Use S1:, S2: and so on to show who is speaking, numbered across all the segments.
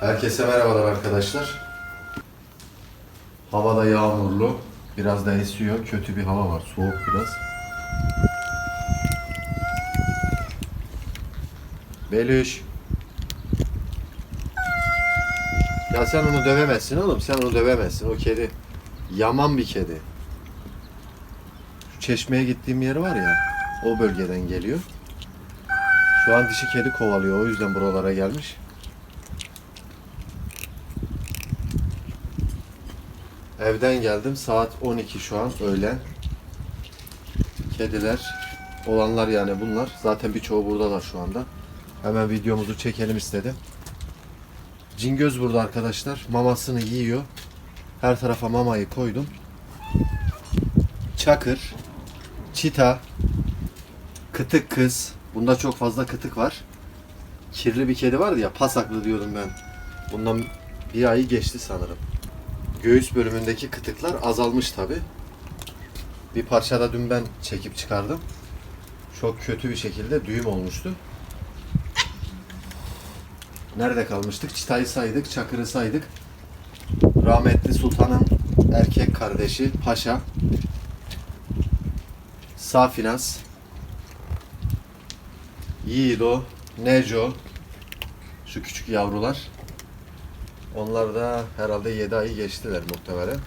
S1: Herkese merhabalar arkadaşlar. Havada yağmurlu, biraz da esiyor. Kötü bir hava var, soğuk biraz. Beliş. Ya sen onu dövemezsin oğlum, sen onu dövemezsin. O kedi yaman bir kedi. Şu çeşmeye gittiğim yer var ya, o bölgeden geliyor. Şu an dişi kedi kovalıyor, o yüzden buralara gelmiş. Evden geldim. Saat 12 şu an öğlen. Kediler olanlar yani bunlar. Zaten birçoğu buradalar şu anda. Hemen videomuzu çekelim istedim. Cingöz burada arkadaşlar. Mamasını yiyor. Her tarafa mamayı koydum. Çakır, çita, kıtık kız. Bunda çok fazla kıtık var. Kirli bir kedi vardı ya pasaklı diyordum ben. Bundan bir ayı geçti sanırım. Göğüs bölümündeki kıtıklar azalmış tabi. Bir parça da dün ben çekip çıkardım. Çok kötü bir şekilde düğüm olmuştu. Nerede kalmıştık? Çıtayı saydık, Çakır'ı saydık. Rahmetli Sultan'ın erkek kardeşi Paşa. Safinas. Yiğido, Neco. Şu küçük yavrular. Onlar da herhalde 7 ayı geçtiler muhtemelen.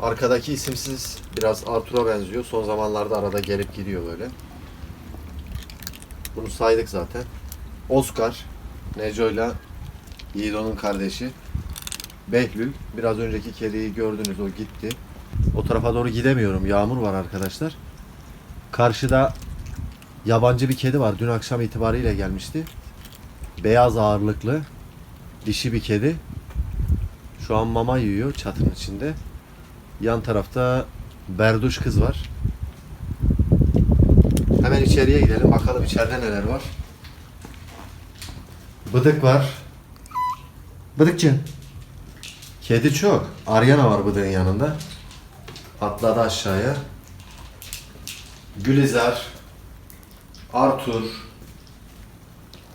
S1: Arkadaki isimsiz biraz Artur'a benziyor. Son zamanlarda arada gelip gidiyor böyle. Bunu saydık zaten. Oscar, Neco'yla Yiğido'nun kardeşi. Behlül. Biraz önceki kediyi gördünüz o gitti. O tarafa doğru gidemiyorum. Yağmur var arkadaşlar. Karşıda yabancı bir kedi var. Dün akşam itibariyle gelmişti. Beyaz ağırlıklı. Dişi bir kedi. Şu an mama yiyor çatının içinde. Yan tarafta berduş kız var. Hemen içeriye gidelim. Bakalım içeride neler var. Bıdık var. Bıdıkçı. Kedi çok. Ariana var bıdığın yanında. Atladı aşağıya. Gülizar. Arthur.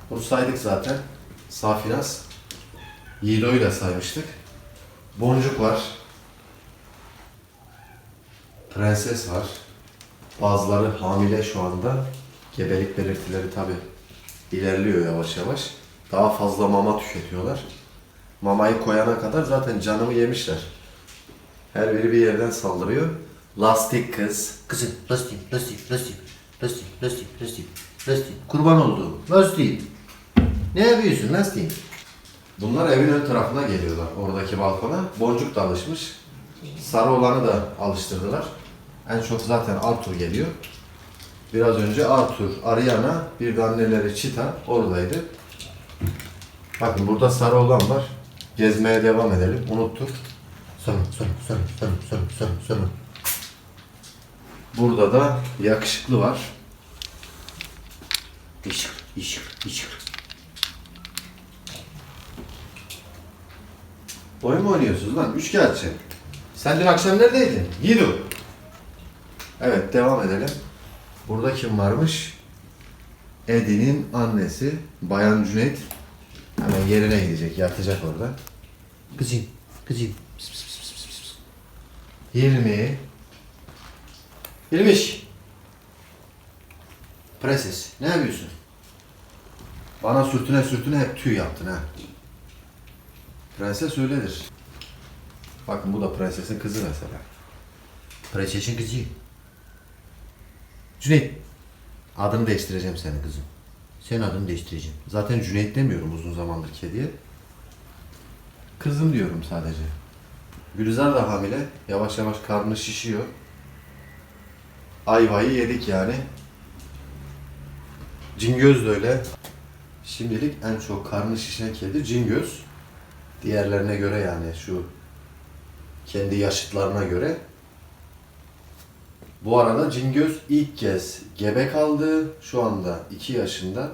S1: Bunu saydık zaten. Safinas. Yiğido'yu da saymıştık. Boncuk var. Prenses var. Bazıları hamile şu anda. Gebelik belirtileri tabi ilerliyor yavaş yavaş. Daha fazla mama tüketiyorlar. Mamayı koyana kadar zaten canımı yemişler. Her biri bir yerden saldırıyor. Lastik kız.
S2: Kızım lastik, lastik, lastik, lastik, lastik, lastik, lastik. Kurban olduğum lastik. Ne yapıyorsun lastik?
S1: Bunlar evin ön tarafına geliyorlar oradaki balkona. Boncuk da alışmış. Sarı olanı da alıştırdılar. En çok zaten Arthur geliyor. Biraz önce Arthur, Ariana, bir de anneleri Çita oradaydı. Bakın burada sarı olan var. Gezmeye devam edelim. Unuttuk.
S2: Sonra, sonra, sonra, sonra, sonra, sonra, sonra.
S1: Burada da yakışıklı var.
S2: Işık, ışık, ışık.
S1: Oyun mu oynuyorsunuz lan? Üçkağıtçı. Sen dün akşam neredeydin? Yiğidu. Evet devam edelim. Burada kim varmış? Edi'nin annesi Bayan Cüneyt. Hemen yerine gidecek, yatacak orada.
S2: Kızım, kızım.
S1: Hilmi. Hilmiş. Prenses, ne yapıyorsun? Bana sürtüne sürtüne hep tüy yaptın ha. Prenses öyledir. Bakın bu da prensesin kızı mesela.
S2: Prensesin kızı.
S1: Cüneyt. Adını değiştireceğim senin kızım.
S2: Sen adını değiştireceğim.
S1: Zaten Cüneyt demiyorum uzun zamandır kediye. Kızım diyorum sadece. Gülizar da hamile. Yavaş yavaş karnı şişiyor. Ayvayı yedik yani. Cingöz de öyle. Şimdilik en çok karnı şişen kedi Cingöz. Diğerlerine göre yani şu kendi yaşıtlarına göre. Bu arada Cingöz ilk kez gebe kaldı. Şu anda 2 yaşında.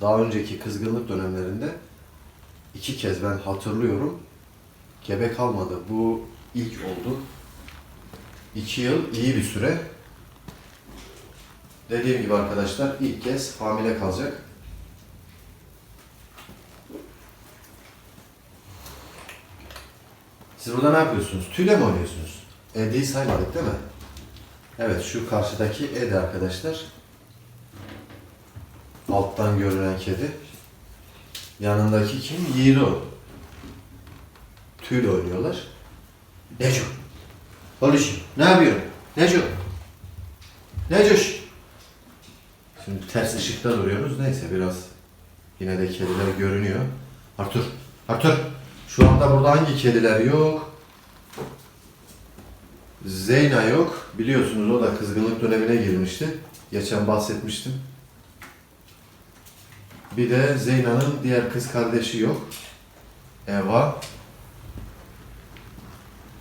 S1: Daha önceki kızgınlık dönemlerinde iki kez ben hatırlıyorum. Gebe kalmadı. Bu ilk oldu. 2 yıl iyi bir süre. Dediğim gibi arkadaşlar ilk kez hamile kalacak. Siz burada ne yapıyorsunuz? Tüyle mi oynuyorsunuz? Edi'yi saymadık değil mi? Evet şu karşıdaki Edi arkadaşlar. Alttan görünen kedi. Yanındaki kim? Yiğido. Tüyle oynuyorlar.
S2: Neco. Oğluşum ne yapıyorsun? Neco. Necoş.
S1: Şimdi ters ışıkta duruyoruz. Neyse biraz yine de kediler görünüyor. Artur, Artur. Şu anda burada hangi kediler yok? Zeyna yok. Biliyorsunuz o da kızgınlık dönemine girmişti. Geçen bahsetmiştim. Bir de Zeyna'nın diğer kız kardeşi yok. Eva.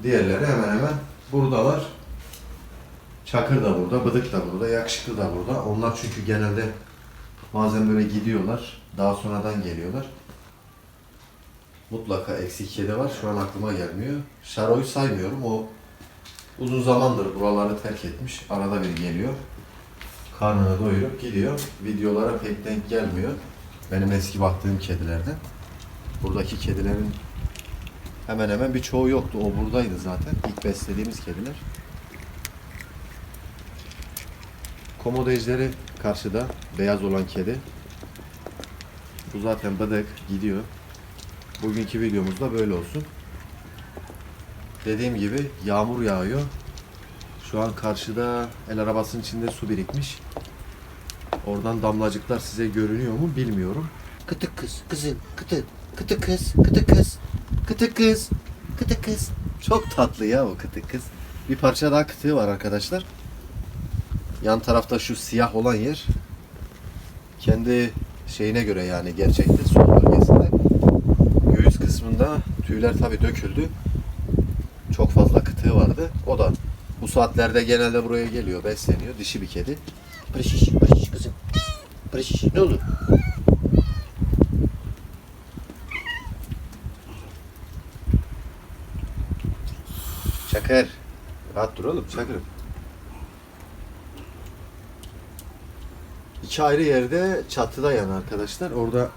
S1: Diğerleri hemen hemen buradalar. Çakır da burada, Bıdık da burada, Yakışıklı da burada. Onlar çünkü genelde bazen böyle gidiyorlar, daha sonradan geliyorlar. Mutlaka eksik kedi var, şu an aklıma gelmiyor. Şaro'yu saymıyorum, o uzun zamandır buraları terk etmiş. Arada bir geliyor. Karnını doyurup gidiyor. Videolara pek denk gelmiyor. Benim eski baktığım kedilerden. Buradaki kedilerin hemen hemen birçoğu yoktu. O buradaydı zaten. İlk beslediğimiz kediler. Komodo ejderi karşıda. Beyaz olan kedi. Bu zaten bıdık gidiyor. Bugünkü videomuz da böyle olsun. Dediğim gibi yağmur yağıyor. Şu an karşıda el arabasının içinde su birikmiş. Oradan damlacıklar size görünüyor mu bilmiyorum.
S2: Kıtık kız, kızım, kıtık. Kıtık kız, kıtık kız. Kıtık kız, kıtık kız.
S1: Çok tatlı ya o kıtık kız. Bir parça daha kıtığı var arkadaşlar. Yan tarafta şu siyah olan yer kendi şeyine göre yani bölgesinde. Kısmında tüyler tabi döküldü. Çok fazla kıtığı vardı. O da bu saatlerde genelde buraya geliyor, besleniyor. Dişi bir kedi.
S2: Pırışış, pırışış kızım. Pırışış, ne oldu?
S1: Çakır. Rahat dur oğlum Çakır. İki ayrı yerde çatıda yani arkadaşlar. Orada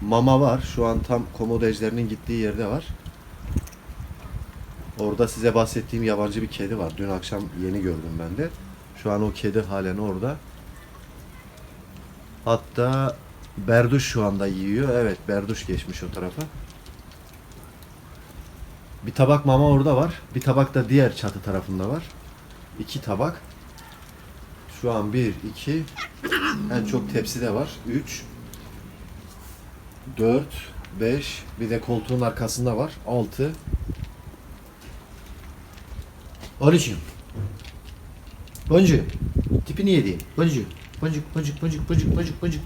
S1: mama var. Şu an tam komodo ejderinin gittiği yerde var. Orada size bahsettiğim yabancı bir kedi var. Dün akşam yeni gördüm ben de. Şu an o kedi halen orada. Hatta Berduş şu anda yiyor. Evet Berduş geçmiş o tarafa. Bir tabak mama orada var. Bir tabak da diğer çatı tarafında var. İki tabak. Şu an bir, iki. En çok tepside var. Üç. Dört. Beş. Bir de koltuğun arkasında var. Altı.
S2: Oğluşum. Boncu. Tipini yedi. Boncu. Boncuk, boncuk, boncuk, boncuk, boncuk, boncuk.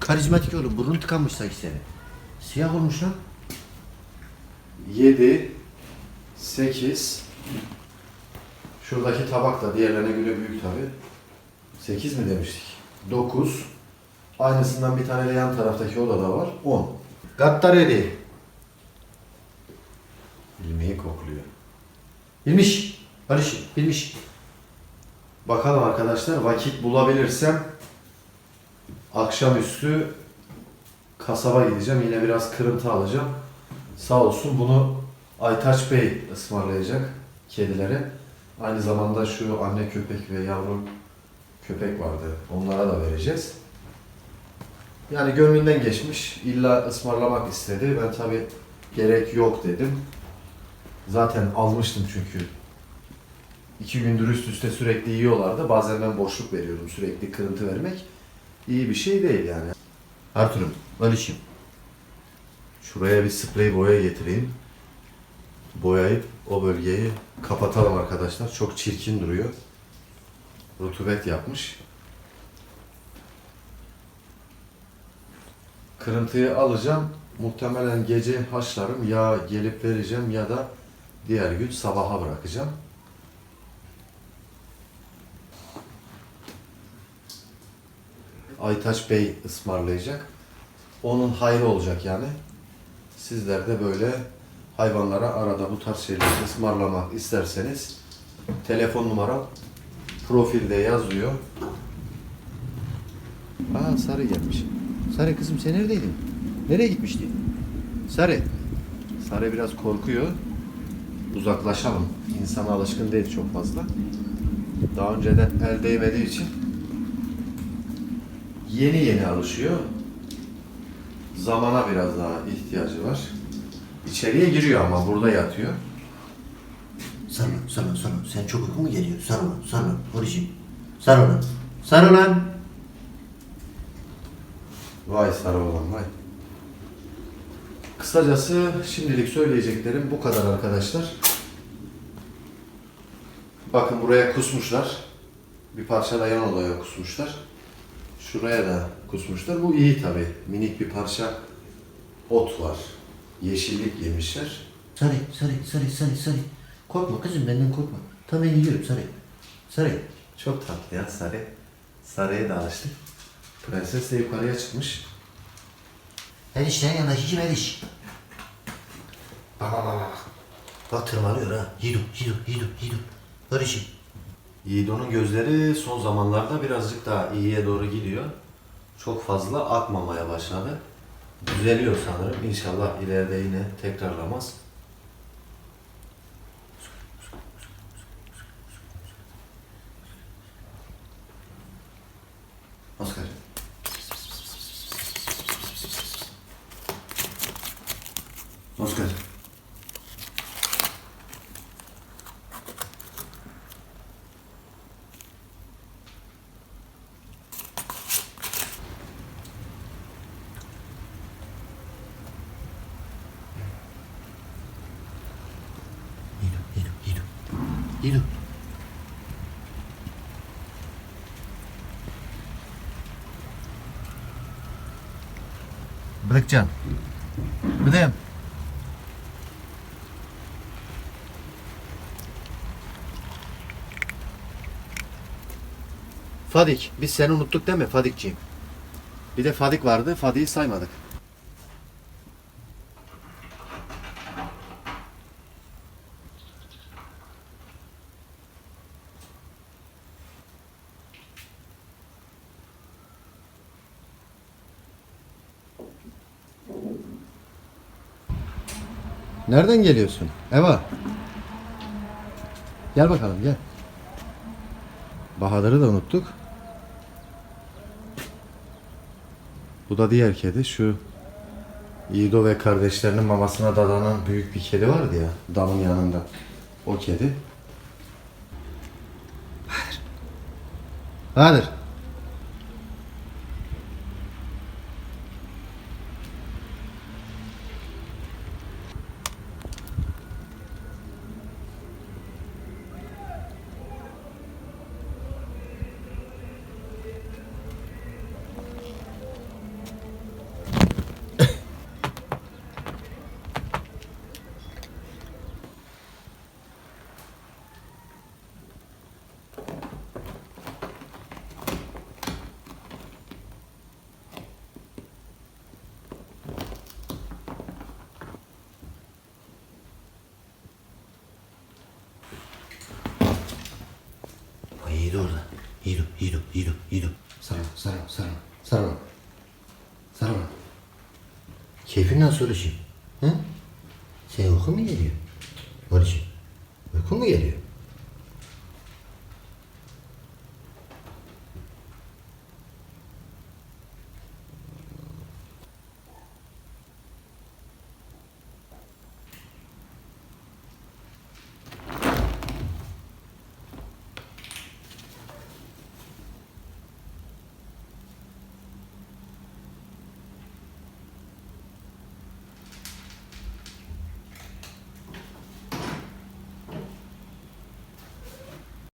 S2: Karizmatik oğlum. Burnun tıkanmış sanki senin. Siyah olmuş lan.
S1: Yedi. Sekiz. Şuradaki tabak da diğerlerine göre büyük tabi. Sekiz mi demiştik? Dokuz. Aynısından bir tane de yan taraftaki odada var. On.
S2: Gattar yedi.
S1: İlmeği kokluyor.
S2: Bilmiş. Barış, bilmiş.
S1: Bakalım arkadaşlar vakit bulabilirsem akşamüstü kasaba gideceğim. Yine biraz kırıntı alacağım. Sağ olsun bunu Aytaç Bey ısmarlayacak kedilere. Aynı zamanda şu anne köpek ve yavru köpek vardı. Onlara da vereceğiz. Yani gönlünden geçmiş. İlla ısmarlamak istedi. Ben tabi gerek yok dedim. Zaten almıştım çünkü iki gündür üst üste sürekli yiyorlardı. Bazen ben boşluk veriyorum sürekli kırıntı vermek. iyi bir şey değil yani.
S2: Artur'um, Barış'ım.
S1: Şuraya bir sprey boya getireyim. Boyayıp o bölgeyi kapatalım arkadaşlar. Çok çirkin duruyor. Rutubet yapmış. Kırıntıyı alacağım. Muhtemelen gece haşlarım. Ya gelip vereceğim ya da diğer gün sabaha bırakacağım. Aytaç Bey ısmarlayacak. Onun hayrı olacak yani. Sizler de böyle hayvanlara arada bu tarz şeyleri ısmarlamak isterseniz telefon numaram profilde yazıyor. Aa Sarı gelmiş. Sarı kızım sen neredeydin? Nereye gitmiştin? Sarı. Sarı biraz korkuyor. uzaklaşalım. İnsana alışkın değil çok fazla. Daha önceden el değmediği için yeni yeni alışıyor. Zamana biraz daha ihtiyacı var. İçeriye giriyor ama burada yatıyor.
S2: Sarıl, sarıl, sarıl. Sen çok uyku mu geliyor? Sarıl, sarıl. Barış'ım. Sarıl. Sarıl lan.
S1: Vay sarı olan vay. Kısacası şimdilik söyleyeceklerim bu kadar arkadaşlar. Bakın buraya kusmuşlar. Bir parça da yan odaya kusmuşlar. Şuraya da kusmuşlar. Bu iyi tabi. Minik bir parça ot var. Yeşillik yemişler.
S2: Sarı, sarı, sarı, sarı, sarı. Korkma kızım benden korkma. Tam ben gidiyorum sarı. Sarı.
S1: Çok tatlı ya Sarı. Sarı'ya da alıştık. Prenses de yukarıya çıkmış.
S2: Erişten yanaşıcı eriş. Bak bak bak bak. Bak tırmalıyor ha. Yidu, yidu, yidu, yidu. Barış'ım.
S1: Yiğido'nun gözleri son zamanlarda birazcık daha iyiye doğru gidiyor. Çok fazla akmamaya başladı. Düzeliyor sanırım. İnşallah ileride yine tekrarlamaz. Oscar. Oscar.
S2: Yidu, yidu, yidu. Yidu.
S1: Bırakcan. Bıdayım. Fadik. Biz seni unuttuk değil mi Fadikciğim? Bir de Fadik vardı. Fadik'i saymadık. Nereden geliyorsun? Eva. Gel bakalım gel. Bahadır'ı da unuttuk. Bu da diğer kedi. Şu İdo ve kardeşlerinin mamasına dadanan büyük bir kedi vardı ya. Damın yanında. O kedi. Bahadır. Bahadır.
S2: Keyfin nasıl Barış'ım? Hı? Sen uyku mu geliyor? Barış'ım. Uyku mu geliyor?